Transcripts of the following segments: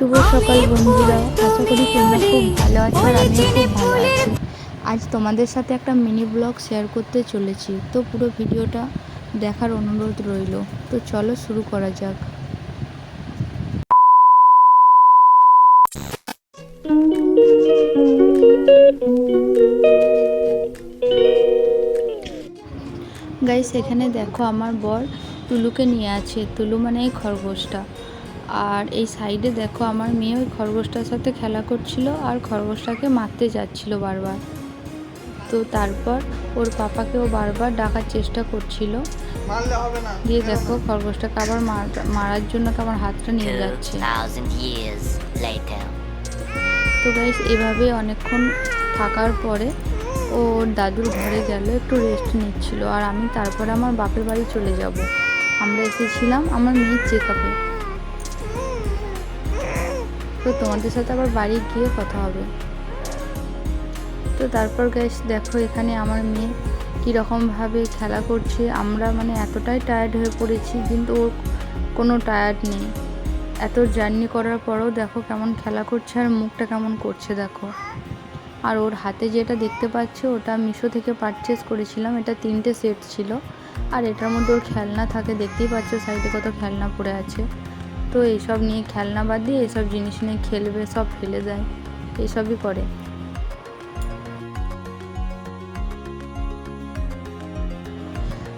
শুভ সকাল বন্ধুরা। আশা করি তোমরা খুব ভালো আছো আর আমিও খুব ভালো আছি। আজ তোমাদের সাথে একটা মিনি ব্লগ শেয়ার করতে চলেছি। তো পুরো ভিডিওটা দেখার অনুরোধ রইল। তো চলো শুরু করা যাক। গাইস এখানে দেখো আমার বর তুলুকে নিয়ে আছে। তুলু মানে এই খরগোশটা। আর এই সাইডে দেখো আমার মেয়ে ওই খরগোশটার সাথে খেলা করছিল আর খরগোশটাকে মারতে যাচ্ছিল বারবার। তো তারপর ওর পাপাকে ও বারবার ডাকার চেষ্টা করছিল। দিয়ে দেখো খরগোশটাকে আবার মার- মারার জন্য আমার হাতটা নিয়ে যাচ্ছে। তো গাইস এভাবে অনেকক্ষণ থাকার পরে ও ওর দাদুর ঘরে গেল একটু রেস্ট নিচ্ছিল। আর আমি তারপরে আমার বাপের বাড়ি চলে যাব। আমরা এসেছিলাম আমার মেয়ের চেক আপে তো তোমাদের সাথে আবার বাড়ি গিয়ে কথা হবে। তো তারপর গাইস দেখো এখানে আমার মেয়ে কীরকমভাবে খেলা করছে। আমরা মানে এতটাই টায়ার্ড হয়ে পড়েছি, কিন্তু ওর কোনো টায়ার্ড নেই। এত জার্নি করার পরেও দেখো কেমন খেলা করছে আর মুখটা কেমন করছে দেখো। আর ওর হাতে যেটা দেখতে পাচ্ছ, ওটা মিশো থেকে পারচেস করেছিলাম। এটা তিনটে সেট ছিল। আর এটার মধ্যে ওর খেলনা থাকে, দেখতেই পাচ্ছ সাইডে কত খেলনা পড়ে আছে। তো এইসব নিয়ে খেলনা বাদ দিয়ে এইসব জিনিস নিয়ে খেলবে, সব ফেলে দেয় এইসবই করে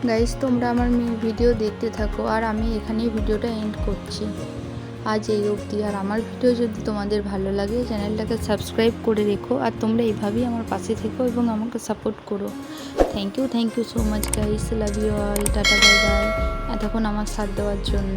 গাইস তোমরা আমার ভিডিও দেখতে থাকো আর আমি এখানেই ভিডিওটা এন্ড করছি। আজ এই অবধি। আর আমার ভিডিও যদি তোমাদের ভালো লাগে, চ্যানেলটাকে সাবস্ক্রাইব করে রেখো আর তোমরা এইভাবেই আমার পাশে থেকো এবং আমাকে সাপোর্ট করো। Thank you thank you so much guys love you all tata bye bye এতক্ষণ আমার সাথ দেওয়ার জন্য।